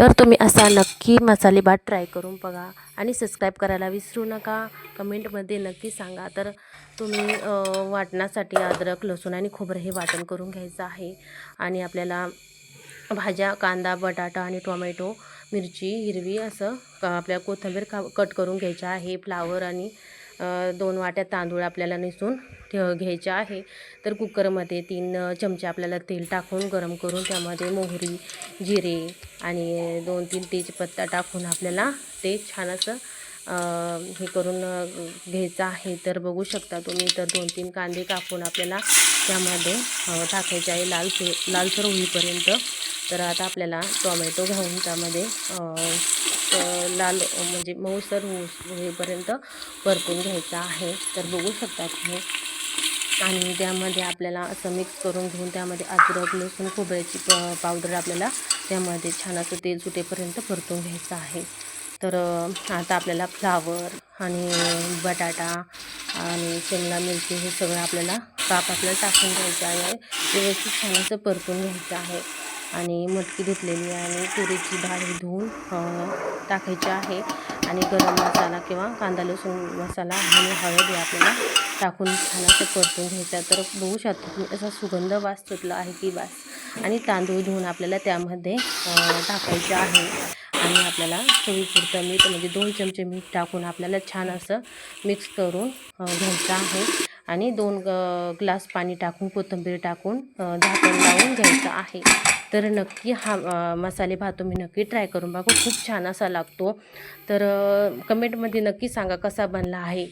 तर तुम्ही असा नक्की मसाले भात ट्राय करून बघा आणि सबस्क्राईब करायला विसरू नका. कमेंटमध्ये नक्की सांगा. तर तुम्ही वाटण्यासाठी अद्रक लसूण आणि खोबरं हे वाटण करून घ्यायचं आहे. आणि आपल्याला भाज्या कांदा बटाटा आणि टोमॅटो मिरची हिरवी असं आपल्या कोथिंबीर का कट करून घ्यायच्या आहे. फ्लावर आणि दोन वाट्या तांदूळ आपल्याला निसून ठेव घ्यायचे आहे. तर कुकरमध्ये तीन चमचे आपल्याला तेल टाकून गरम करून त्यामध्ये मोहरी जिरे आणि दोन तीन तेजपत्ता टाकून आपल्याला ते छान असं हे करून घ्यायचं आहे. तर बघू शकता तुम्ही तर दोन तीन कांदे कापून आपल्याला त्यामध्ये टाकायचे आहे लाल लालसर होईपर्यंत. तर आता आपल्याला टोमॅटो घालून त्यामध्ये लाल म्हणजे मऊसर होऊ होईपर्यंत परतून घ्यायचं आहे. तर बघू शकता तुम्ही. आणि त्यामध्ये आपल्याला असं मिक्स करून घेऊन त्यामध्ये अद्रक लसूण खोबऱ्याची प पावडर आपल्याला त्यामध्ये छान असं तेल सुटेपर्यंत परतून घ्यायचं आहे. तर आता आपल्याला फ्लावर आणि बटाटा आणि शिमला मिरची हे सगळं आपल्याला काप आपल्याला टाकून घ्यायचं आहे. व्यवस्थित छान असं परतून घ्यायचं आहे. आणि मटकी धुतलेली आणि तुरीची डाळ ही धुवून टाकायची आहे. आणि गरम मसाला किंवा कांदा लसूण मसाला आणि हळद हे आपल्याला टाकून छान असं परतून घ्यायचा तर बघू शकतो असा सुगंध वास सुटला आहे की वास. आणि तांदूळ धुवून आपल्याला त्यामध्ये टाकायचे आहे. आणि आपल्याला चवीपुरतं मीठ म्हणजे दोन चमचे मीठ टाकून आपल्याला छान असं मिक्स करून घ्यायचं आहे. आणि दोन ग ग्लास पाणी टाकून कोथिंबीर टाकून झाकण लावून घ्यायचं आहे. तर नक्की हा मसाले भात तुम्ही नक्की ट्राय करून बघा. खूप छान असा लागतो. तर कमेंटमध्ये नक्की सांगा कसा बनला आहे.